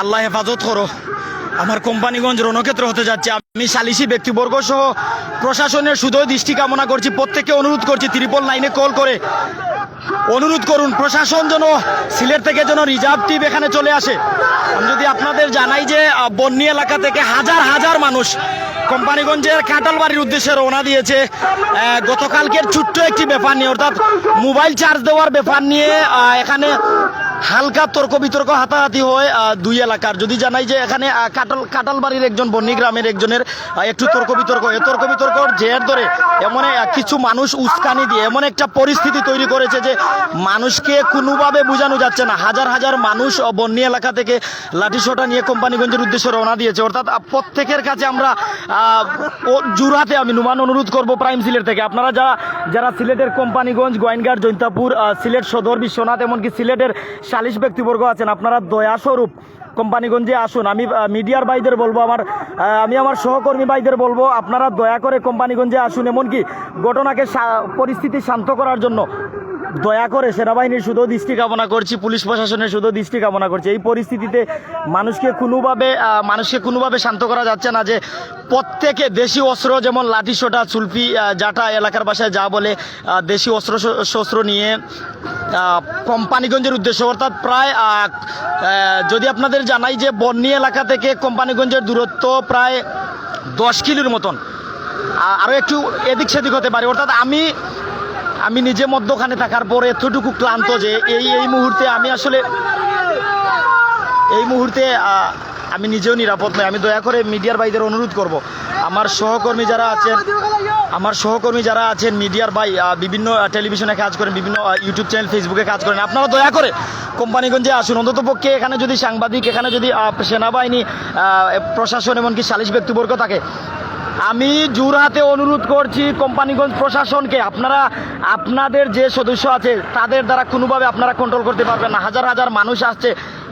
আল্লাহ হেফাজত করো। আমার কোম্পানিগঞ্জ রণক্ষেত্র হতে যাচ্ছে। আমি সালিসি ব্যক্তিবর্গ সহ প্রশাসনের শুধু দৃষ্টি কামনা করছি। প্রত্যেককে অনুরোধ করছি ত্রিপল লাইনে কল করে অনুরোধ করুন। প্রশাসন যেন সিলেট থেকে যেন রিজার্ভ টিম এখানে চলে আসে। আমি যদি আপনাদের জানাই যে বন্যী এলাকা থেকে হাজার হাজার মানুষ কোম্পানিগঞ্জের কাঁঠালবাড়ির উদ্দেশ্যে রওনা দিয়েছে। গতকালকের ছোট্ট একটি ব্যাপার নিয়ে, অর্থাৎ মোবাইল চার্জ দেওয়ার ব্যাপার নিয়ে এখানে হালকা তর্ক বিতর্ক হাতাহাতি হয় দুই এলাকার। যদি জানাই যে এখানে কাটাল কাটালবাড়ির একজন বন্যী গ্রামের একজনের একটু তর্ক বিতর্ক। এই তর্ক বিতর্কর জের ধরে এমন কিছু মানুষ উস্কানি দিয়ে এমন একটা পরিস্থিতি তৈরি করেছে যে মানুষকে কোনোভাবে বোঝানো যাচ্ছে না। হাজার হাজার মানুষ বন্যী এলাকা থেকে লাঠিসোটা নিয়ে কোম্পানিগঞ্জের উদ্দেশ্যে রওনা দিয়েছে। অর্থাৎ প্রত্যেকের কাছে আমরা জুরাতে আমি নুমান অনুরোধ করব প্রাইম সিলেট থেকে। আপনারা যারা যারা সিলেটের কোম্পানিগঞ্জ গোয়েনঘাট জৈন্তাপুর সিলেট সদর, বিশ্বনাথ, এমনকি সিলেটের সালিশ ব্যক্তিবর্গ আছেন, আপনারা দয়াস্বরূপ কোম্পানিগঞ্জে আসুন। আমি মিডিয়ার ভাইদের বলব, আমার আমি আমার সহকর্মী ভাইদের বলব, আপনারা দয়া করে কোম্পানিগঞ্জে আসুন, এমনকি ঘটনাকে পরিস্থিতি শান্ত করার জন্য দয়া করে সেনাবাহিনীর শুধু দৃষ্টি কামনা করছি, পুলিশ প্রশাসনের শুধু দৃষ্টি কামনা করছি। এই পরিস্থিতিতে মানুষকে কোনোভাবে মানুষকে কোনোভাবে শান্ত করা যাচ্ছে না যে প্রত্যেকে দেশি অস্ত্র যেমন লাঠি সোটা চুলপি জাটা, এলাকার বাসায় যা বলে দেশি অস্ত্র শস্ত্র নিয়ে কোম্পানিগঞ্জের উদ্দেশ্য। অর্থাৎ প্রায় যদি আপনাদের জানাই যে বন্যী এলাকা থেকে কোম্পানিগঞ্জের দূরত্ব প্রায় দশ কিলোর মতন আরও একটু এদিক সেদিক হতে পারে। অর্থাৎ আমি আমি নিজে মধ্যখানে থাকার পর এতটুকু ক্লান্ত যে এই এই মুহূর্তে আমি আসলে এই মুহূর্তে আমি নিজেও নিরাপদ নই। আমি দয়া করে মিডিয়ার ভাইদের অনুরোধ করব। আমার সহকর্মী যারা আছেন, আমার সহকর্মী যারা আছেন, মিডিয়ার ভাই বিভিন্ন টেলিভিশনে কাজ করেন, বিভিন্ন ইউটিউব চ্যানেল, ফেসবুকে কাজ করেন, আপনারা দয়া করে কোম্পানিগঞ্জে আসুন। অন্তত পক্ষে এখানে যদি সাংবাদিক, এখানে যদি সেনাবাহিনী প্রশাসন, এমনকি সালিশ ব্যক্তিবর্গ থাকে আমি জুরাতে অনুরোধ করছি কোম্পানিগঞ্জ প্রশাসনকে, আপনারা, আপনাদের যে সদস্য আছে, তাদের দ্বারা কোনোভাবে আপনারা কন্ট্রোল করতে পারবেন না। হাজার হাজার মানুষ আসছে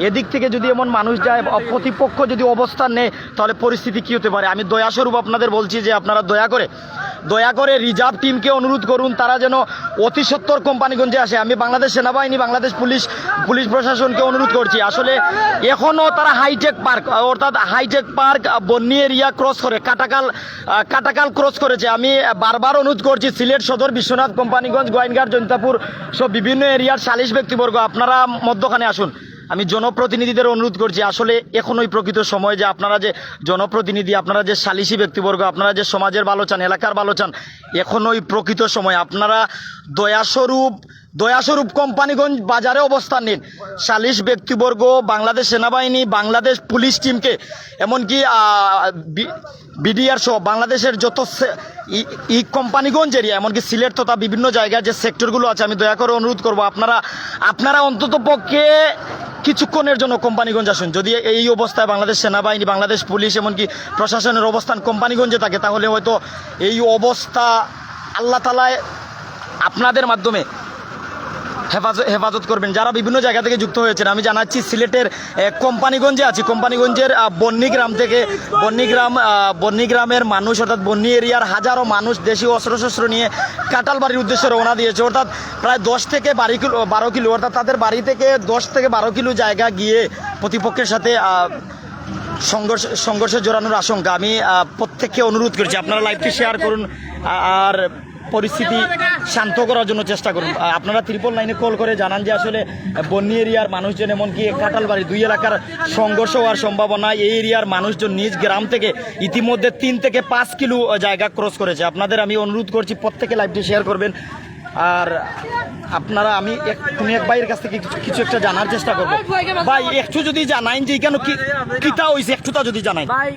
এদিক থেকে যদি এমন মানুষ যায় প্রতিপক্ষ যদি অবস্থান নেয়, তাহলে পরিস্থিতি কী হতে পারে? আমি দয়াস্বরূপ আপনাদের বলছি যে আপনারা দয়া করে দয়া করে রিজার্ভ টিমকে অনুরোধ করুন, তারা যেন অতি সত্তর কোম্পানিগঞ্জে আসে। আমি বাংলাদেশ সেনাবাহিনী, বাংলাদেশ পুলিশ পুলিশ প্রশাসনকে অনুরোধ করছি। আসলে এখনও তারা হাইটেক পার্ক, অর্থাৎ হাইটেক পার্ক বন্যী এরিয়া ক্রস করে, কাটাকাল কাটাকাল ক্রস করেছে। আমি বারবার অনুরোধ করছি, সিলেট সদর, বিশ্বনাথ, কোম্পানিগঞ্জ গোয়েনঘাট জৈন্তাপুর সব বিভিন্ন এরিয়ার সালিশ ব্যক্তিবর্গ, আপনারা মধ্যখানে আসুন। আমি জনপ্রতিনিধিদের অনুরোধ করছি, আসলে এখনই প্রকৃত সময় যে আপনারা যে জনপ্রতিনিধি, আপনারা যে সালিসি ব্যক্তিবর্গ, আপনারা যে সমাজের ভালো চান, এলাকার ভালো চান, এখনই প্রকৃত সময়। আপনারা দয়াস্বরূপ দয়াস্বরূপ কোম্পানিগঞ্জ বাজারে অবস্থান নিন। সালিশ ব্যক্তিবর্গ, বাংলাদেশ সেনাবাহিনী, বাংলাদেশ পুলিশ টিমকে, এমনকি বিডিআর সহ বাংলাদেশের যত ই কোম্পানিগঞ্জ এরিয়া, এমনকি সিলেট তথা বিভিন্ন জায়গায় যে সেক্টরগুলো আছে, আমি দয়া করে অনুরোধ করব, আপনারা আপনারা অন্তত পক্ষে কিছুক্ষণের জন্য কোম্পানিগঞ্জ আসুন। যদি এই অবস্থায় বাংলাদেশ সেনাবাহিনী, বাংলাদেশ পুলিশ, এমনকি প্রশাসনের অবস্থান কোম্পানিগঞ্জে থাকে, তাহলে হয়তো এই অবস্থা আল্লাহ তালায় আপনাদের মাধ্যমে হেফাজত হেফাজত করবেন। যারা বিভিন্ন জায়গা থেকে যুক্ত হয়েছেন আমি জানাচ্ছি সিলেটের কোম্পানিগঞ্জে আছি। কোম্পানিগঞ্জের আহ, বন্যিগ্রাম থেকে বন্যিগ্রাম আহ, বন্যিগ্রামের মানুষ অর্থাৎ বন্যি এরিয়ার হাজারো মানুষ দেশীয় অস্ত্রশস্ত্র নিয়ে কাটালবাড়ির উদ্দেশ্যে রওনা দিয়েছে। অর্থাৎ প্রায় দশ থেকে বারো কিলো বারো কিলো অর্থাৎ তাদের বাড়ি থেকে দশ থেকে বারো কিলো জায়গা গিয়ে প্রতিপক্ষের সাথে সংঘর্ষ সংঘর্ষে জড়ানোর আশঙ্কা। আমি প্রত্যেককে অনুরোধ করছি আপনারা লাইভটি শেয়ার করুন। আর পরিস্থিতি শান্ত করার জন্য চেষ্টা করুন। আপনারা ত্রিপল লাইনে কল করে জানান যে আসলে বন্যি এরিয়ার মানুষজন এমনকি কাঁঠালবাড়ি দুই এলাকার সংঘর্ষ হওয়ার সম্ভাবনা। এই এরিয়ার মানুষজন নিজ গ্রাম থেকে ইতিমধ্যে তিন থেকে পাঁচ কিলো জায়গা ক্রস করেছে। আপনাদের আমি অনুরোধ করছি প্রত্যেকে লাইভটি শেয়ার করবেন। আর আপনারা আমি এক তুমি এক ভাইয়ের কাছ থেকে কিছু- একটা জানার চেষ্টা করব। ভাই একটু যদি জানাইন যে কেন কি কিতা হয়েছে একটুটা যদি জানাই ভাই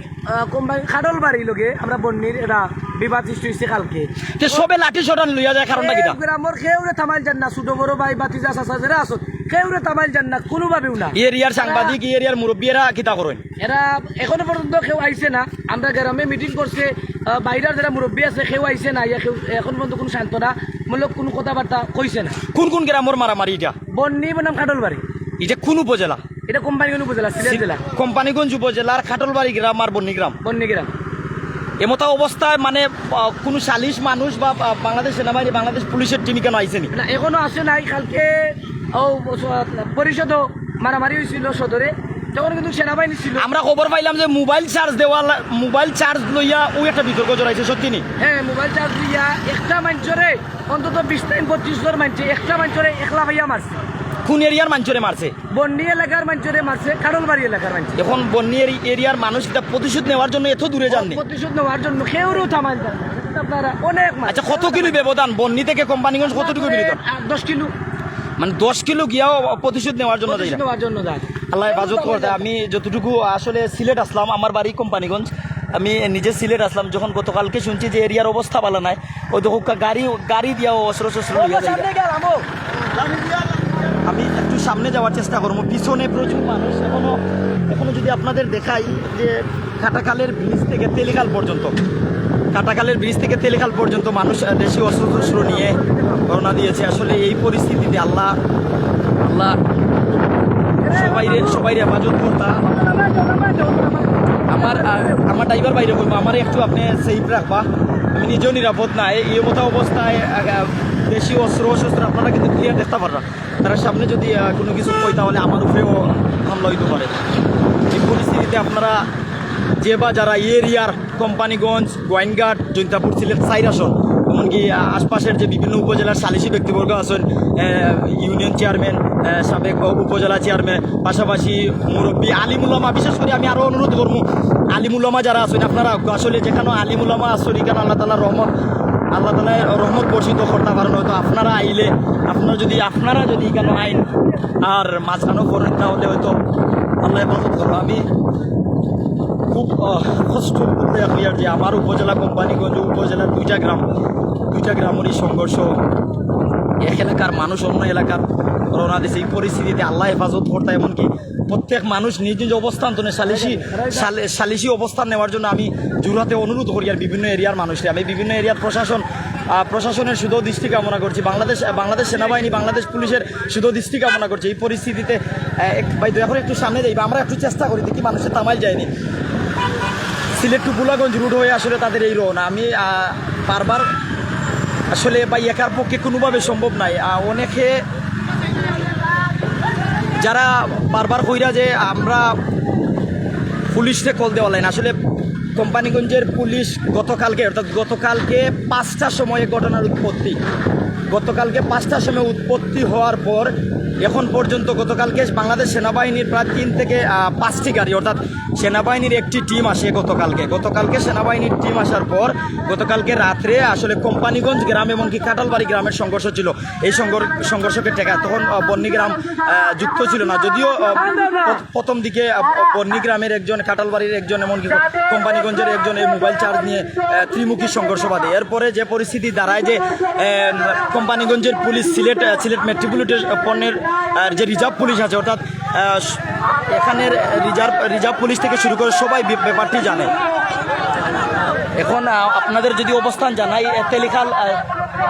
কোম্পানি খাডল বাড়ি লোকে আমরা বন্যির এটা বিবাদ সৃষ্টি হয়েছে কালকে। যে সবে লাঠি সটান লইয়া যায় কারণটা কিটা গ্রামের খেয়ে থামাই যান না ছোট বড় ভাই বাতি যা যারা আসত খেউরে থামাইল যান না কোনোভাবেও না। এই এরিয়ার সাংবাদিক এই এরিয়ার মুরব্বীরা কিতা করেন। এরা এখনও পর্যন্ত কেউ আইছে না। আমরা গ্রামে মিটিং করছে বাইরের যারা মুরব্বী আছে কেউ আইছে না ইয়া কেউ এখন পর্যন্ত কোনো শান্ত না মূলক কোনো কথাবার্তা কইছে না। কোন কোন গ্রামের মারামারি এটা? বন্যি বনাম খাডল বাড়ি এটা কোন উপজেলা? এটা কোম্পানিগঞ্জ উপজেলা সিলেট জেলা। কোম্পানিগঞ্জ উপজেলার খাটলবাড়ি গ্রাম আর বন্নিগ্রাম বন্যি গ্রাম। এমতা অবস্থায় মানে কোনো সালিশ মানুষ বা বাংলাদেশ সেনাবাহিনী বাংলাদেশ পুলিশের টিম কেন আইসেনি না এখনও আসে নাই কালকে ও পরিষদও মারামারি হয়েছিল সদরে। তখন কিন্তু সেনাবাহিনী ছিল। আমরা খবর পাইলাম যে মোবাইল চার্জ দেওয়া মোবাইল চার্জ লইয়া ওই একটা বিতর্ক জড়াইছে সত্যি নি? হ্যাঁ মোবাইল চার্জ দিয়া একটা মানুষরে অন্তত বিশ টাইম পঁচিশ জন মানছে একটা মানুষরে একলা ভাইয়া মারছে। কোন এরিয়ার মানুষরে মারছে? বন্ডি এলাকার মানুষরে মারছে কারলবাড়ি এলাকার মানুষ। এখন বন্যী এরি- এরিয়ার মানুষ এটা প্রতিশোধ নেওয়ার জন্য এত দূরে যাননি? প্রতিশোধ নেওয়ার জন্য কেউরও থামান। আপনারা অনেক আচ্ছা কত কিলো ব্যবধান? বন্যী থেকে কোম্পানিগঞ্জ কতটুকু দশ কিলো। মানে দশ কিলো গিয়াও প্রতিশোধ নেওয়ার জন্য যাই প্রতিশোধ নেওয়ার জন্য যায় আল্লাহ হেফাজত করতে আমি যতটুকু আসলে সিলেট আসলাম আমার বাড়ি কোম্পানিগঞ্জ আমি নিজে সিলেট আসলাম যখন গতকালকে শুনছি যে এরিয়ার অবস্থা ভালো নাই ওই দেখো গাড়ি গাড়ি দিয়াও অস্ত্র শস্ত্র। আমি একটু সামনে যাওয়ার চেষ্টা করব। পিছনে প্রচুর মানুষ এখনও এখনও যদি আপনাদের দেখাই যে কাটাকালের ব্রিজ থেকে তেলিখাল পর্যন্ত কাটাকালের ব্রিজ থেকে তেলিখাল পর্যন্ত মানুষ দেশীয় অস্ত্র শস্ত্র নিয়ে রওনা দিয়েছে, আসলে এই পরিস্থিতিতে আল্লাহ আল্লাহ সবাই সবাই হেফাজত করতা আমার আমার ড্রাইভার বাইরে করব আমার একটু আপনি সেফ রাখবা। আমি নিজেও নিরাপদ না। এই মতো অবস্থায় বেশি অস্ত্র শস্ত্র আপনারা কিন্তু ক্লিয়ার দেখতে পারবেন। তারা সামনে যদি কোনো কিছু কই তাহলে আমার উপরেও হামলা হইতে পারে। এই পরিস্থিতিতে আপনারা যে বা যারা এরিয়ার কোম্পানিগঞ্জ গোয়াইনঘাট জৈন্তাপুর সিলেট সাইর আসন। এমনকি আশপাশের যে বিভিন্ন উপজেলার সালিসি ব্যক্তিবর্গ আছেন ইউনিয়ন চেয়ারম্যান সাবেক উপজেলা চেয়ারম্যান, পাশাপাশি মুরব্বী আলিমুল্লামা, বিশেষ করে আমি আরও অনুরোধ করব, আলিমুল্লামা যারা আছেন আপনারা, আসলে যেখানে আলিমুল্লামা আছেন এখানে আল্লাহ তালার রহমত, আল্লাহ তালা রহমত বর্ষিত করতে পারেন হয়তো আপনারা আইলে, আপনারা যদি আপনারা যদি এখানে আইন আর মাঝখানেও করেন, তাহলে হয়তো আল্লাহ হেফাজত করব। আমি খুব আহ, কষ্ট করতে আপনি আর যে আমার উপজেলা কোম্পানিগঞ্জ উপজেলার দুইটা গ্রাম দুইটা গ্রামেরই সংঘর্ষ। এক এলাকার মানুষ অন্য এলাকার রওনা দিয়েছে এই পরিস্থিতিতে আল্লাহ হেফাজত করতে এমনকি প্রত্যেক মানুষ নিজ নিজ অবস্থান তো সালিসি সালে- সালিসি অবস্থান নেওয়ার জন্য আমি জোরাতে অনুরোধ করি আর বিভিন্ন এরিয়ার মানুষকে। আমি বিভিন্ন এরিয়ার প্রশাসন প্রশাসনের শুধু দৃষ্টি কামনা করছি। বাংলাদেশ বাংলাদেশ সেনাবাহিনী বাংলাদেশ পুলিশের শুধু দৃষ্টি কামনা করছি। এই পরিস্থিতিতে ভাই করে একটু সামনে যাইবা আমরা একটু চেষ্টা করি দেখি মানুষের তামাইল যায়নি। সিলেট টু গোলাগঞ্জ রুট হয়ে আসলে তাদের এই রোনা আমি বারবার আসলে বা একার পক্ষে কোনোভাবে সম্ভব নাই। অনেকে যারা বারবার কইরা যে আমরা পুলিশে কল দেওয়া লাইন আসলে কোম্পানিগঞ্জের পুলিশ গতকালকে, অর্থাৎ গতকালকে পাঁচটার সময়ে ঘটনার উৎপত্তি। গতকালকে পাঁচটার সময় উৎপত্তি হওয়ার পর এখন পর্যন্ত গতকালকে বাংলাদেশ সেনাবাহিনীর প্রায় তিন থেকে পাঁচটি গাড়ি অর্থাৎ সেনাবাহিনীর একটি টিম আসে গতকালকে। গতকালকে সেনাবাহিনীর টিম আসার পর গতকালকে রাত্রে আসলে কোম্পানিগঞ্জ গ্রাম এমনকি কাটালবাড়ি গ্রামের সংঘর্ষ ছিল। এই সংঘর- সংঘর্ষকে টেকা তখন আহ, বন্নি গ্রাম আহ, যুক্ত ছিল না। যদিও প্রথম দিকে আহ, বন্নি গ্রামের একজন কাটালবাড়ির একজন এমনকি কোম্পানিগঞ্জের একজন এই মোবাইল চার্জ নিয়ে ত্রিমুখী সংঘর্ষ এরপরে যে পরিস্থিতি দাঁড়ায় যে কোম্পানিগঞ্জের পুলিশ সিলেট সিলেট মেট্রিকুলেটের পণ্যের যে রিজার্ভ পুলিশ আছে, অর্থাৎ এখানের রিজার্ভ রিজার্ভ পুলিশ থেকে শুরু করে সবাই ব্যাপারটি জানে। এখন আপনাদের যদি অবস্থান জানাই তেলিখাল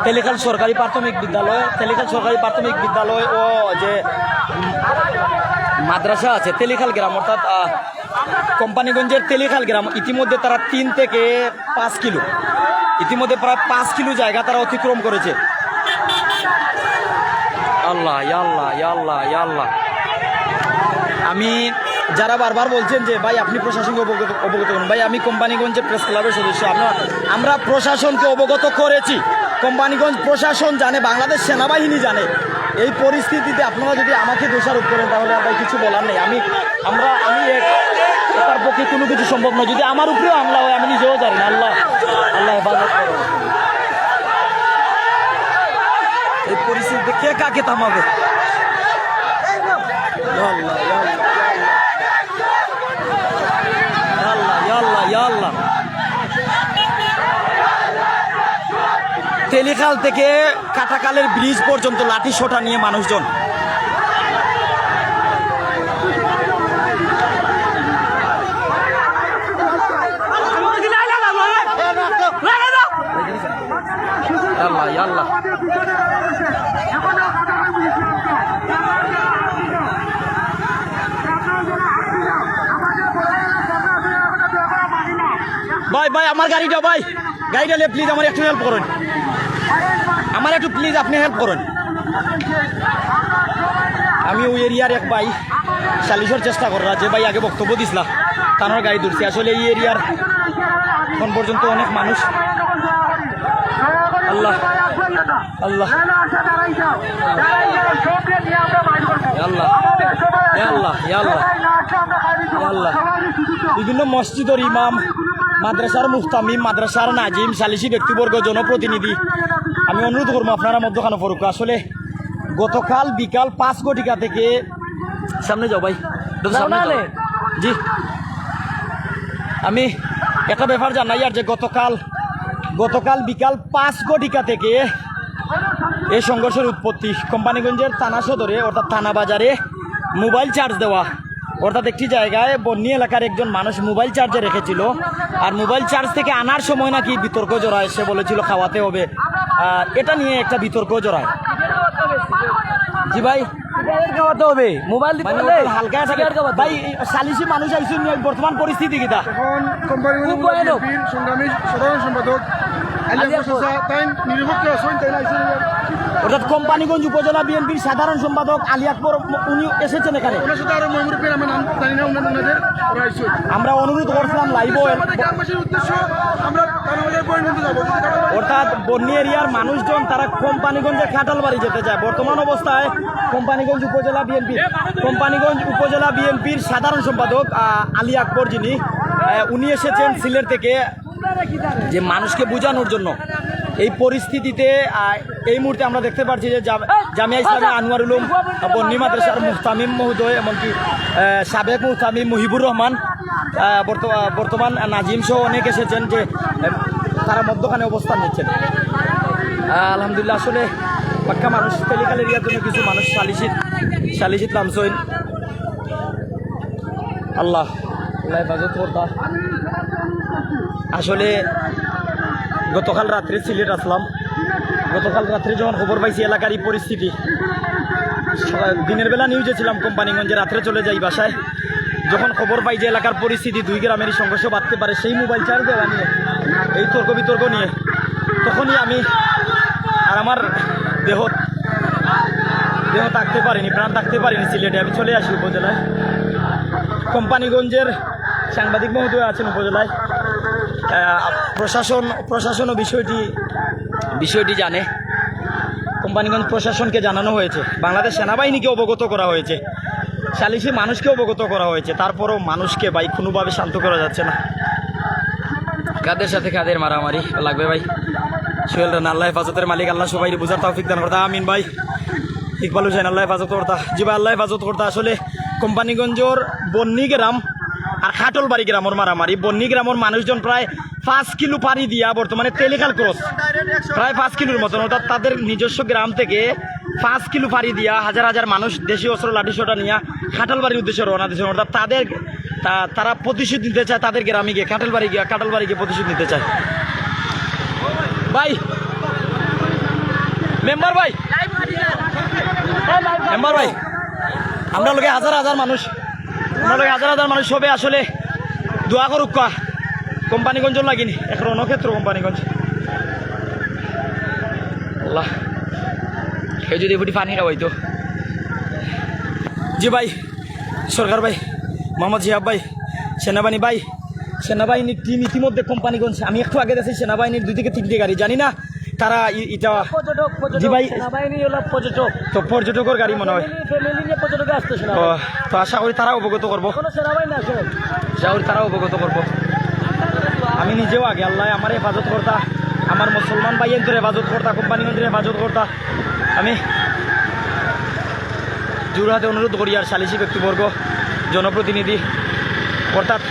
তেলিখাল সরকারি প্রাথমিক বিদ্যালয়, তেলিখাল সরকারি প্রাথমিক বিদ্যালয় ও যে মাদ্রাসা আছে, তেলিখাল গ্রাম, অর্থাৎ কোম্পানিগঞ্জের তেলিখাল গ্রাম, ইতিমধ্যে তারা তিন থেকে পাঁচ কিলো। ইতিমধ্যে প্রায় পাঁচ কিলো জায়গা তারা অতিক্রম করেছে। আল্লাহ আল্লাহ আল্লাহ আল্লাহ। আমি যারা বারবার বলছেন যে, ভাই, আপনি প্রশাসনকে অবগত অবগত করুন। ভাই, আমি কোম্পানিগঞ্জের প্রেস ক্লাবের সদস্য। আমরা আমরা প্রশাসনকে অবগত করেছি। কোম্পানিগঞ্জ প্রশাসন জানে, বাংলাদেশ সেনাবাহিনী জানে। এই পরিস্থিতিতে আপনারা যদি আমাকে দোষারোপ করেন, তাহলে আর কিছু বলার নেই। আমি, আমরা, আমি তার পক্ষে কোনো কিছু সম্ভব নয়। যদি আমার উপরেও হামলা হয়, আমি নিজেও জানি আল্লাহ আল্লাহ হেফাজত। এই পরিস্থিতিতে কে কাকে থামাবে? তেলিখাল থেকে কাটাকালের ব্রিজ পর্যন্ত লাঠি সোটা নিয়ে মানুষজন। আল্লাহ আল্লাহ। ভাই আমার গাড়িটা ভাই। গাড়িটা লে প্লিজ আমার একটু হেল্প করুন। আমার একটু প্লিজ আপনি হেল্প করুন। আমি ওই এরিয়ার এক ভাই, সালিশর চেষ্টা করা যে ভাই আগে বক্তব্য দিছিলা তানোর গাড়ি ধরছি। আসলে এই এরিয়ার এখন পর্যন্ত অনেক মানুষ। আল্লাহ আল্লাহ। আল্লাহ আল্লাহ আল্লাহ। বিভিন্ন মসজিদের ইমাম মাদ্রাসার মুফতামিম মাদ্রাসার নাজিম সালিসি ব্যক্তিবর্গ জনপ্রতিনিধি। আমি অনুরোধ করব আপনারা মধ্যখানে ফরুক আসলে গতকাল বিকাল পাঁচ ঘটিকা থেকে সামনে যাও ভাই? জি। আমি একটা ব্যাপার জানাই আর যে গতকাল গতকাল বিকাল পাঁচ ঘটিকা থেকে এই সংঘর্ষের উৎপত্তি। কোম্পানিগঞ্জের থানা সদরে অর্থাৎ থানা বাজারে মোবাইল চার্জ দেওয়া। অর্থাৎ একটি জায়গায় বন্যী এলাকার একজন মানুষ মোবাইল চার্জে রেখেছিল। আর মোবাইল চার্জ থেকে আনার সময় নাকি বিতর্ক জড়ায় সে বলেছিল খাওয়াতে হবে। আর এটা নিয়ে একটা বিতর্ক জড়ায়। জি ভাই খাওয়াতে হবে। মোবাইল মানে হালকা ভাই সালিসি মানুষ আইসুন বর্তমান পরিস্থিতি সংগ্রামী সাধারণ সম্পাদক অর্থাৎ কোম্পানিগঞ্জ উপজেলা বিএনপির সাধারণ সম্পাদক আলী আকবর উনি এসেছেন এখানে। আমার অনুরোধ করছিলাম লাইভ অর্থাৎ বন্যী এরিয়ার মানুষজন তারা কোম্পানিগঞ্জের খাটালবাড়ি যেতে চায়। বর্তমান অবস্থায় কোম্পানিগঞ্জ উপজেলা বিএনপি কোম্পানিগঞ্জ উপজেলা বিএনপির সাধারণ সম্পাদক আলী আকবর যিনি উনি এসেছেন সিলেট থেকে। যে মানুষকে বোঝানোর জন্য। এই পরিস্থিতিতে এই মুহূর্তে আমরা দেখতে পাচ্ছি যে জাম- জামিয়া ইসলামী আনোয়ার উলুম বন্নি মাদ্রাসার মুহতামিম মহোদয় এমনকি সাবেক মুহতামিম মুহিবুর রহমান বর্তমান নাজিম সহ অনেক এসেছেন যে তারা মধ্যখানে অবস্থান নিচ্ছেন। আলহামদুলিল্লাহ আসলে পাক্কা মানুষ তেলিকাল এরিয়ার জন্য কিছু মানুষ সালিশিত সালিশিত নামছইন আল্লাহ আল্লাহ হেফাজত করতা আসলে গতকাল রাত্রে সিলেট আসলাম। গতকাল রাত্রে যখন খবর পাইছি এলাকার এই পরিস্থিতি দিনের বেলা নিউজে ছিলাম কোম্পানিগঞ্জে, রাত্রে চলে যাই বাসায়। যখন খবর পাই যে এলাকার পরিস্থিতি, দুই গ্রামেরই সংঘর্ষ বাঁধতে পারে, সেই মোবাইল চার্জ দেওয়া নিয়ে, এই তর্ক বিতর্ক নিয়ে, তখনই আমি আর আমার দেহ দেহ থাকতে পারিনি, প্রাণ থাকতে পারিনি সিলেটে। আমি চলে আসি উপজেলায়। কোম্পানিগঞ্জের সাংবাদিক মহোদয় আছেন উপজেলায়। প্রশাসন প্রশাসনও বিষয়টি? বিষয়টি জানে। কোম্পানিগঞ্জ প্রশাসনকে জানানো হয়েছে। বাংলাদেশ সেনাবাহিনীকে অবগত করা হয়েছে। সালিশি মানুষকে অবগত করা হয়েছে। তারপরও মানুষকে ভাই কোনোভাবে শান্ত করা যাচ্ছে না। কাদের সাথে কাদের মারামারি? লাগবে ভাই? সোহেল রান আল্লাহ হেফাজতের মালিক আল্লাহ সবাই বুঝার তৌফিক দান করতা আমিন ভাই। ইকবাল হুসেন আল্লাহ হেফাজত করতা। জি ভাই আল্লাহ হেফাজত করতা। আসলে কোম্পানিগঞ্জর বন্নি গ্রাম আর খাটলবাড়ি গ্রামর মারামারি বন্নি গ্রামর মানুষজন প্রায় পাঁচ কিলো পাড়ি দিয়া বর্তমানে তেলিখাল ক্রস। প্রায় পাঁচ কিলোর মতন অর্থাৎ তাদের নিজস্ব গ্রাম থেকে পাঁচ কিলো পাড়ি দিয়া হাজার হাজার মানুষ দেশীয় অস্ত্র লাঠি সোটা নিয়ে খাটালবাড়ির উদ্দেশ্যে রওনা দিয়েছেন। অর্থাৎ তাদের তারা প্রতিশোধ নিতে চায় তাদের গ্রামে গিয়ে কাঁঠালবাড়ি গিয়ে কাঁঠালবাড়ি গিয়ে প্রতিশোধ নিতে চায়। ভাই মেম্বার ভাই মেম্বার ভাই আমরা লোকে হাজার হাজার মানুষ লোকে হাজার হাজার মানুষ সবে আসলে দোয়া করুক কা কোম্পানিগঞ্জ লাগিনি। এক রণক্ষেত্র কোম্পানিগঞ্জ। আল্লাহ। যদি ফুটি পানি খাওয়াইতো জি ভাই সরকার ভাই মোহাম্মদ জিহাব ভাই সেনাবাহিনী ভাই সেনাবাহিনীর টিম ইতিমধ্যে কোম্পানিগঞ্জ আমি একটু আগে দেখছি সেনাবাহিনীর দুই থেকে তিনটে গাড়ি। জানি না তারা ই- এটা পর্যটক জি ভাই। পর্যটক। তো পর্যটকের গাড়ি মনে হয়। তো আশা করি তারা অবগত করব। আশা করি তারা অবগত করব। আমি নিজেও আগে আল্লাহ আমার হেফাজত করতা আমার মুসলমান ভাইয়ের হেফাজত করতা কোম্পানিগঞ্জের হেফাজত করতা। আমি জোরহাতে অনুরোধ করি আর সালিসি ব্যক্তিবর্গ জনপ্রতিনিধি অর্থাৎ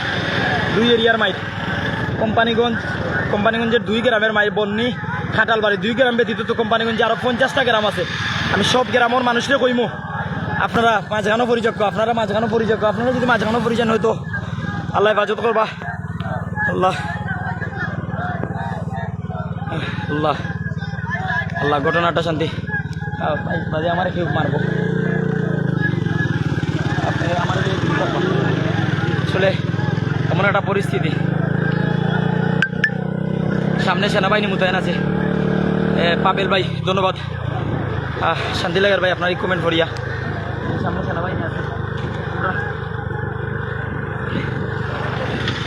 দুই এরিয়ার মাইট কোম্পানিগঞ্জ কোম্পানিগঞ্জের দুই গ্রামের মাই বন্নি খাটালবাড়ি দুই গ্রাম ব্যতীত তো কোম্পানিগঞ্জে আরও পঞ্চাশটা গ্রাম আছে। আমি সব গ্রামের মানুষরে কইমু আপনারা মাঝখানো পরিযোগ্য আপনারা মাঝখানো পরিযোগ্য আপনারা যদি মাঝখানো পরিযান হয়তো আল্লাহ হেফাজত করবা। আল্লাহ আল্লাহ আল্লাহ, ঘটনাটা শান্তি। বাজে আমার কেউ মারবো? আমার আসলে এমন একটা পরিস্থিতি। সামনে সেনাবাহিনী মোতায়েন আছে। পাবেল ভাই, ধন্যবাদ। শান্তি লাগার ভাই, আপনার কমেন্ট করিয়া সামনে সেনাবাহিনী আছে। আমরা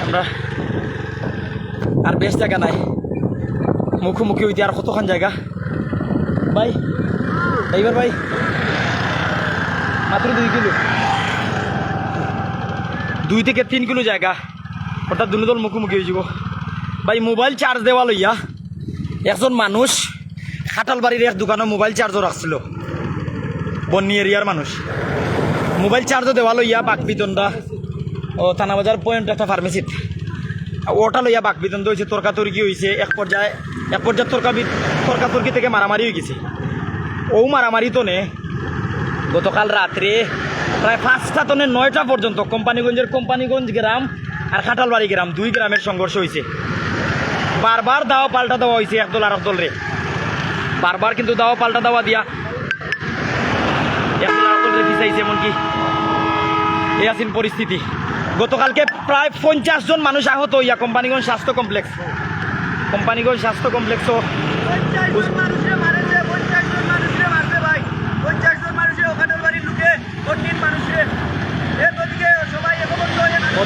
আমরা আর বেশ জায়গা নাই। মুখোমুখি হইতে আর কতক্ষণ জায়গা? ভাই, এইবার ভাই, মাত্র দুই কিলো। দুই থেকে তিন কিলো জায়গা। অর্থাৎ দুনো দল মুখোমুখি হয়ে যাব। ভাই, মোবাইল চার্জ দেওয়া লইয়া একজন মানুষ খাটালবাড়ির এক দোকানে মোবাইল চার্জও রাখছিল। বন্নি এরিয়ার মানুষ। মোবাইল চার্জও দেওয়া লইয়া বাকবিতনটা ও থানাবাজার পয়েন্ট একটা ফার্মেসিত ওটা লইয়া বাকবিতন্ড হয়েছে তর্কাতর্কি হয়েছে এক পর্যায়ে এক পর্যায়ে তর্কাবি তর্কাতর্কি থেকে মারামারি হয়ে গেছে। ও মারামারি তো নে গতকাল রাত্রে প্রায় পাঁচটা তনে নয়টা পর্যন্ত কোম্পানিগঞ্জের কোম্পানিগঞ্জ গ্রাম আর খাটালবাড়ি গ্রাম দুই গ্রামের সংঘর্ষ হয়েছে বারবার দাওয়া পাল্টা দেওয়া হয়েছে একদল আর একদল রে বারবার কিন্তু দাওয়া পাল্টা দেওয়া দিয়া একদল আর পিছাইছে এমনকি এই পরিস্থিতি। গতকালকে প্রায় পঞ্চাশ জন মানুষ আহত হইয়া কোম্পানিগঞ্জ স্বাস্থ্য কমপ্লেক্স। কোম্পানিগঞ্জ স্বাস্থ্য কমপ্লেক্স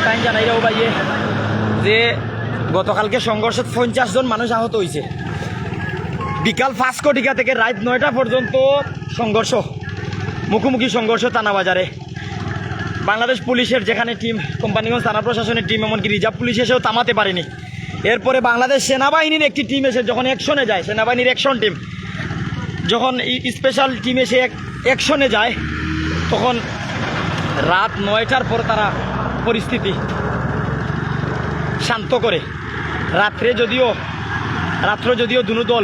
তাই জানাই রাও ভাইয়ে যে গতকালকে সংঘর্ষে পঞ্চাশ জন মানুষ আহত হয়েছে বিকাল পাঁচ কোটিকা থেকে রাত নয়টা পর্যন্ত সংঘর্ষ। মুখোমুখি সংঘর্ষ থানাবাজারে বাংলাদেশ পুলিশের যেখানে টিম, কোম্পানিগঞ্জ থানা প্রশাসনের টিম, এমনকি রিজার্ভ পুলিশ এসেও থামাতে পারেনি। এরপরে বাংলাদেশ সেনাবাহিনীর একটি টিম এসে যখন অ্যাকশনে যায়, সেনাবাহিনীর অ্যাকশন টিম, যখন স্পেশাল টিম এসে অ্যাকশনে যায়, তখন রাত নয়টার পর তারা পরিস্থিতি শান্ত করে। রাত্রে যদিও রাত্রে যদিও দুনু দল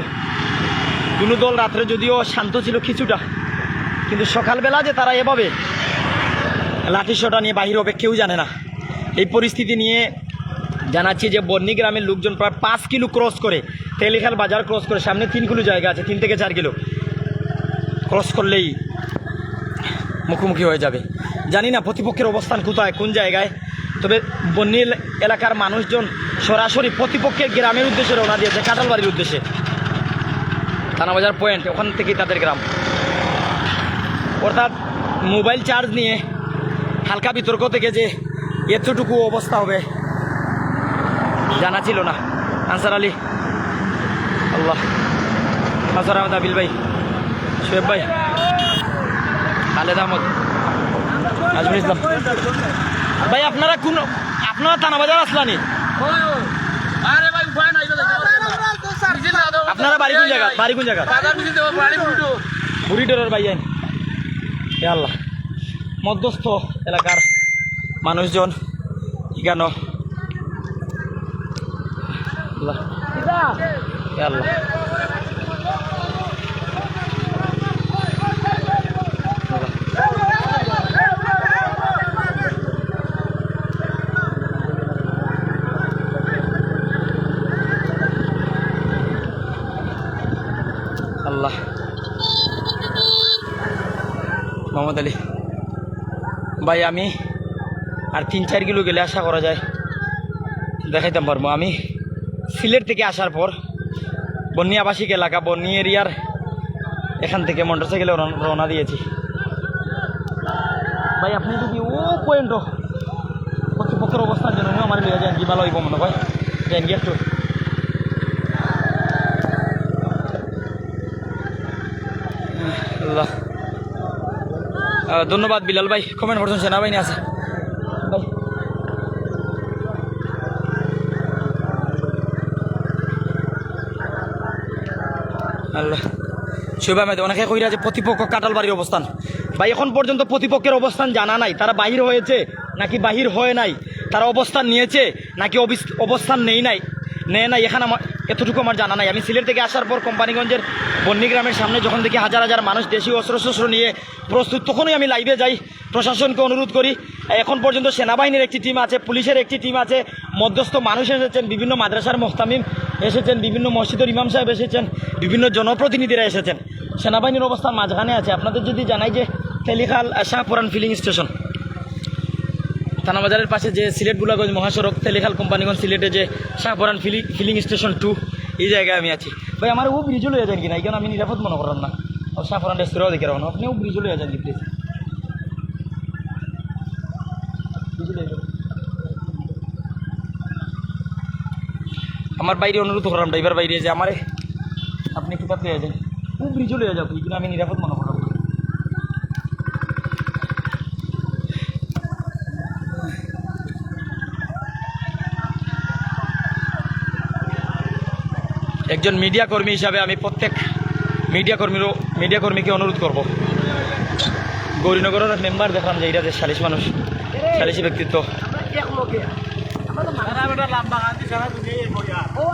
দুনু দল রাত্রে যদিও শান্ত ছিল কিছুটা কিন্তু সকালবেলা যে তারা এভাবে লাঠি লাঠিসোটা নিয়ে বাহির হবে, কেউ জানে না। এই পরিস্থিতি নিয়ে জানাচ্ছি যে বন্নি গ্রামের লোকজন প্রায় পাঁচ কিলো ক্রস করে, তেলিখাল বাজার ক্রস করে, সামনে তিন কিলো জায়গা আছে, তিন থেকে চার কিলো। ক্রস করলেই মুখোমুখি হয়ে যাবে। জানি না প্রতিপক্ষের অবস্থান কোথায়, কোন জায়গায়, তবে বন্নি এলাকার মানুষজন সরাসরি প্রতিপক্ষের গ্রামের উদ্দেশ্যে রওনা দিয়েছে কাটালবাড়ির উদ্দেশ্যে। থানাবাজার পয়েন্ট, ওখান থেকেই তাদের গ্রাম। অর্থাৎ মোবাইল চার্জ নিয়ে হালকা বিতর্ক থেকে যে এতটুকু অবস্থা হবে জানা ছিল না। আনসার আলী আল্লাহ। হাসার আহমদ আবিল ভাই শোয়েব ভাই খালেদ আহমদ নাজমুল ইসলাম। ভাই আপনারা কোন আপনারা থানাবাজার আসলানি? আরে ভাই আপনারা বাড়ি কোন জায়গা বাড়ি কোন জায়গা? বাজার বাড়ি ভাই এ আল্লাহ। মধ্যস্থ এলাকার মানুষজন কেন আল্লাহ। মোহাম্মদ আলী। ভাই, আমি আর তিন চার কিলো গেলে আশা করা যায়। দেখাইতাম পারব। আমি সিলেট থেকে আসার পর বন্নি আবাসিক এলাকা বন্নি এরিয়ার এখান থেকে মোটর সাইকেলে রওনা দিয়েছি। ভাই, আপনি যদি, ও পয়েন্ট কর্তৃপক্ষের অবস্থার জন্য আমার লিয়ে যান, কি ভালো হইব মনে হয়? যান কি একটু আল্লাহ আহ, ধন্যবাদ বিলাল ভাই। কমেন্ট করছেন, সেনাবাহিনী আছে। ভাই। অনেকে কইরা যে প্রতিপক্ষ কাটাল বাড়ির অবস্থান। ভাই, এখন পর্যন্ত প্রতিপক্ষের অবস্থান জানা নাই। তারা বাহির হয়েছে, নাকি বাহির হয় নাই? তারা অবস্থান নিয়েছে, নাকি অবস্থান নেই নাই? নেয় নাই, এখানে আমার এতটুকু আমার জানা নাই। আমি সিলেট থেকে আসার পর কোম্পানিগঞ্জের বন্নি গ্রামের সামনে যখন দেখি হাজার হাজার মানুষ দেশীয় অস্ত্র শস্ত্র নিয়ে প্রস্তুত তখনই আমি লাইভে যাই। প্রশাসনকে অনুরোধ করি, এখন পর্যন্ত সেনাবাহিনীর একটি টিম আছে, পুলিশের একটি টিম আছে, মধ্যস্থ মানুষ এসেছেন, বিভিন্ন মাদ্রাসার মোহতামিম এসেছেন, বিভিন্ন মসজিদের ইমাম সাহেব এসেছেন, বিভিন্ন জনপ্রতিনিধিরা এসেছেন। সেনাবাহিনীর অবস্থান মাঝখানে আছে। আপনাদের যদি জানাই যে তেলিখাল শাহপুরান ফিলিং স্টেশন থানাবাজারের পাশে যে সিলেট বুলাগঞ্জ মহাসড়ক, তেলিখাল কোম্পানিগঞ্জ সিলেটে যে Shahporan filling filling station to এই জায়গায় আমি আছি। ভাই, আমার ও ব্রিজও লইয়া যান কিনা কেন আমি নিরাপদ মনে করাম না। ও শাহপুরান রেস্তোরাঁও দেখে রাখুন। আপনিও ব্রিজও লইয়া যান কি প্লিজ আমার বাইরে অনুরোধ করলাম ড্রাইভার বাইরে যে আমারে আপনি কি তাতে যান। খুব ব্রিজও লয়ে যাব কিন্তু আমি নিরাপদ মনে করলাম। একজন মিডিয়া কর্মী হিসাবে আমি প্রত্যেক মিডিয়া কর্মীরও মিডিয়া কর্মীকে অনুরোধ করব। গৌরীনগরের মেম্বার দেখলাম যে এটা যে সালিশ মানুষ সালিশি ব্যক্তিত্ব। ও।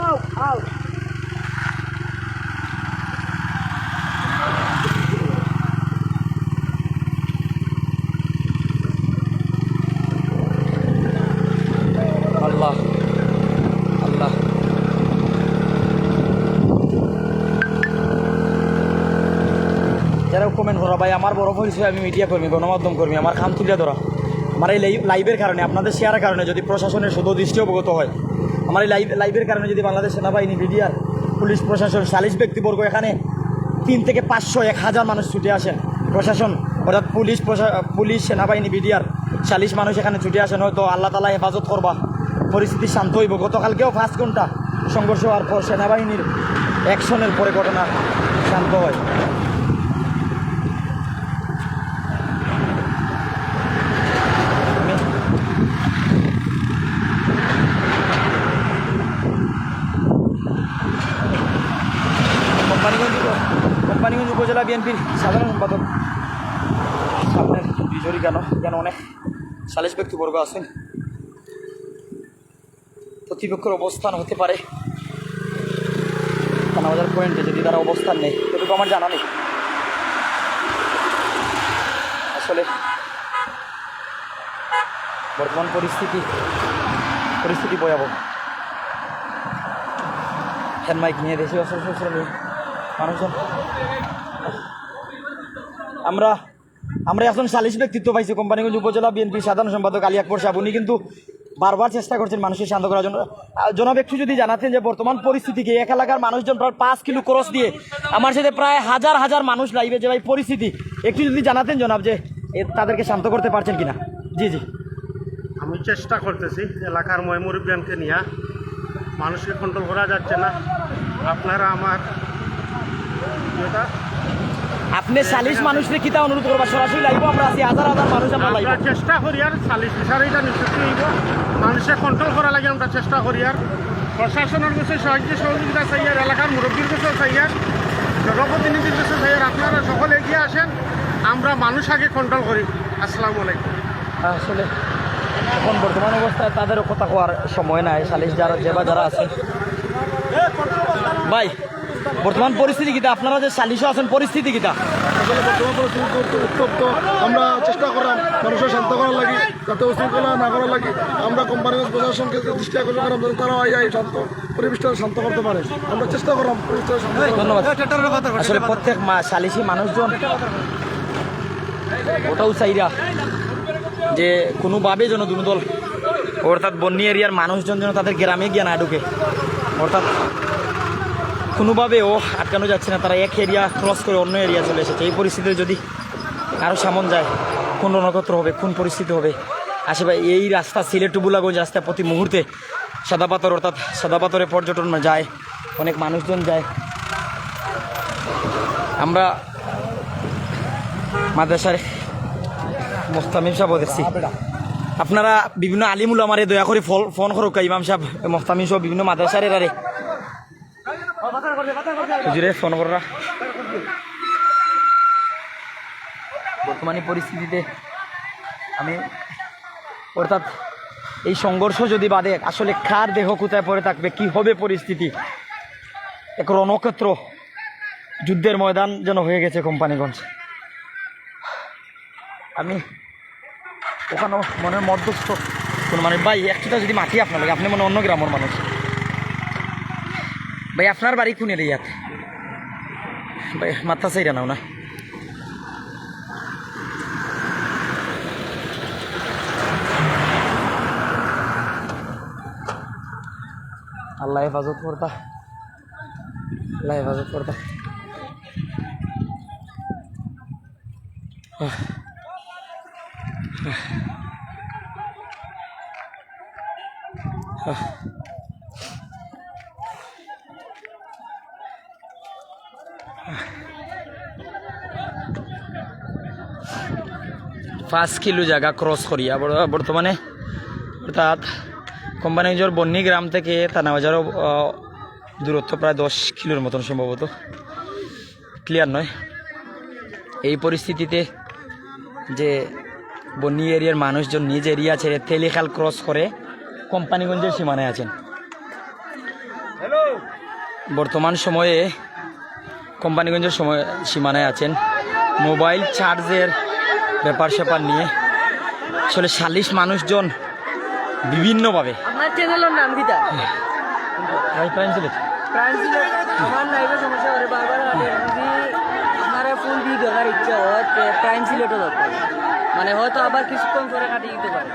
করা ভাই, আমার বড় পরিচয় আমি মিডিয়া কর্মী, গণমাধ্যম কর্মী, আমার খাম তুলিয়া ধরা। আমার এই লাইভ- লাইভের কারণে, আপনাদের শেয়ারের কারণে যদি প্রশাসনের শুধু দৃষ্টি অবগত হয়, আমার এই লাইভ লাইভের কারণে যদি বাংলাদেশ সেনাবাহিনী মিডিয়ার পুলিশ প্রশাসন, সালিশ ব্যক্তিবর্গ এখানে তিন থেকে পাঁচশো এক হাজার মানুষ ছুটে আসেন। প্রশাসন, অর্থাৎ পুলিশ পুলিশ, সেনাবাহিনী বিডিআর চালিশ মানুষ এখানে ছুটে আসেন, হয়তো আল্লাহ তালা হেফাজত করবা। পরিস্থিতি শান্ত হইব। গতকালকেও পাঁচ ঘণ্টা সংঘর্ষ হওয়ার পর সেনাবাহিনীর অ্যাকশনের পরে ঘটনা শান্ত হয় আমি কোম্পানিগঞ্জ উপ- কোম্পানিগঞ্জ উপজেলা বিএনপির সাধারণ সম্পাদক সামনের বিজয়ী কেন? কেন অনেক সালিশ ব্যক্তিবর্গ আছেন। প্রতিপক্ষের অবস্থান হতে পারে। থানাবাজার পয়েন্টে যদি তারা অবস্থান নেই এটুকু আমার জানা নেই। আসলে বর্তমান পরিস্থিতি পরিস্থিতি ভয়াবহ। হ্যান্ড মাইক নিয়ে দেশে অস্ত্র মানুষজন আমরা আমরা এখন সালিশ ব্যক্তিত্ব পাইছি কোম্পানিগঞ্জ উপজেলা বিএনপি সাধারণ সম্পাদক আলী আকবর সাহেব। উনি কিন্তু বারবার চেষ্টা করছেন মানুষের শান্ত করার জন্য। জনাব, একটু যদি জানাতেন যে বর্তমান পরিস্থিতিকে এক এলাকার মানুষজন প্রায় পাঁচ কিলো ক্রস দিয়ে আমার সাথে প্রায় হাজার হাজার মানুষ লাইবে যে ভাই পরিস্থিতি, একটু যদি জানাতেন জনাব যে তাদেরকে শান্ত করতে পারছেন কিনা? জি জি। আমি চেষ্টা করতেছি এলাকার ময়মুরুবিয়ানকে নিয়ে। মানুষকে কন্ট্রোল করা যাচ্ছে না। আপনারা আমার আপনি সালিশ মানুষকে কিতা অনুরোধ করবা? সরাসরি লাইব আমরা আছি হাজার হাজার মানুষ আমরা লাইব আমরা চেষ্টা করি আর সালিশ বিচারিটা নিশ্চিত হইব। মানুষে কন্ট্রোল করা লাগে আমরা চেষ্টা করি আর। প্রশাসনের কাছে সাহায্য সহযোগিতা চাই আর এলাকার মুরব্বীর কাছেও চাই আর। জনপ্রতিনিধির কাছে চাই আর। আপনারা সকলে এগিয়ে আসেন আমরা মানুষ আগে কন্ট্রোল করি। আসসালামু আলাইকুম। আসলে এখন বর্তমান অবস্থায় তাদেরও কথা কোয়ার সময় নাই। সালিশ যারা যে বা যারা আছে। ভাই বর্তমান পরিস্থিতি কিতা? আপনারা যে সালিশও আছেন পরিস্থিতি কিতা? বর্তমান পরিস্থিতি উত্তপ্ত। আমরা চেষ্টা করলাম মানুষের শান্ত করার লাগে যাতে উশৃঙ্খলা না করার লাগি। আমরা কোম্পানিগঞ্জ প্রশাসনকে দৃষ্টি আকর্ষণ করলাম যাতে তারা এই শান্ত পরিবেশটা শান্ত করতে পারে। আমরা চেষ্টা করলাম পরিবেশটা শান্ত করার। ধন্যবাদ। আসলে প্রত্যেক মা সালিশি মানুষজন ওটাও চাইরা যে কোনোভাবে যেন দুদল অর্থাৎ বন্যী এরিয়ার মানুষজন যেন তাদের গ্রামে গিয়ে না ঢুকে। অর্থাৎ কোনোভাবেও আটকানো যাচ্ছে না, তারা এক এরিয়া ক্রস করে অন্য এরিয়া চলে এসেছে। এই পরিস্থিতিতে যদি আরও সামন যায়, কোন নক্ষত্র হবে, কোন পরিস্থিতি হবে? আশেপাশে এই রাস্তা সিলেট টুবুলাগঞ্জ রাস্তায় প্রতি মুহূর্তে সাদা পাথর, অর্থাৎ সাদা পাথরে পর্যটন যায়, অনেক মানুষজন যায়। আমরা মাদ্রাসার মোস্তামিম সাহেব দেখছি। আপনারা বিভিন্ন আলিমুল আমারে দয়া করে ফোন করুক ইমাম সাহেব, মোস্তামিম সহ বিভিন্ন মাদ্রাসার এরারে। হুজুরে, ফোন বর্তমানে পরিস্থিতিতে আমি, অর্থাৎ এই সংঘর্ষ যদি বাদে, আসলে কার দেহ কোথায় পড়ে থাকবে, কি হবে পরিস্থিতি? এক রণক্ষেত্র যুদ্ধের ময়দান যেন হয়ে গেছে কোম্পানিগঞ্জ। আমি ওখানেও মনের মধ্যস্থ। মানে ভাই একটুটা যদি মাটি আপনার লাগে, আপনি মনে অন্য গ্রামের মানুষ। ভাই, আপনার বাড়ি কোনের ইয়াত ভাই, মাথা চাইরা নাও না। আল্লাহ হেফাজত করতা। আল্লাহ হেফাজত করতা। পাঁচ কিলো জায়গা ক্রস করিয়া বর্তমানে অর্থাৎ কোম্পানিগঞ্জের বন্নি গ্রাম থেকে থানাবাজারও দূরত্ব প্রায় দশ কিলোর মতন সম্ভবত। ক্লিয়ার নয়? এই পরিস্থিতিতে যে বন্নি এরিয়ার মানুষজন নিজ এরিয়া ছেড়ে তেলিখাল ক্রস করে কোম্পানিগঞ্জের সীমানায় আছেন। বর্তমান সময়ে কোম্পানিগঞ্জের সময় সীমানায় আছেন মোবাইল চার্জের ব্যাপার স্যাপার নিয়ে আসলে সালিশ মানুষজন বিভিন্নভাবে। আপনার চ্যানেলের নাম কিটা ভাই প্রাইম সিলেট। প্রাইম সিলেট আমার নাইবে সমস্যা করে বারবার আগে যদি আপনারা দিয়ে দেওয়ার ইচ্ছা হয় তে প্রাইম সিলেটও দরকার। মানে হয়তো আবার কিছুক্ষণ পরে কাটিয়ে দিতে পারে।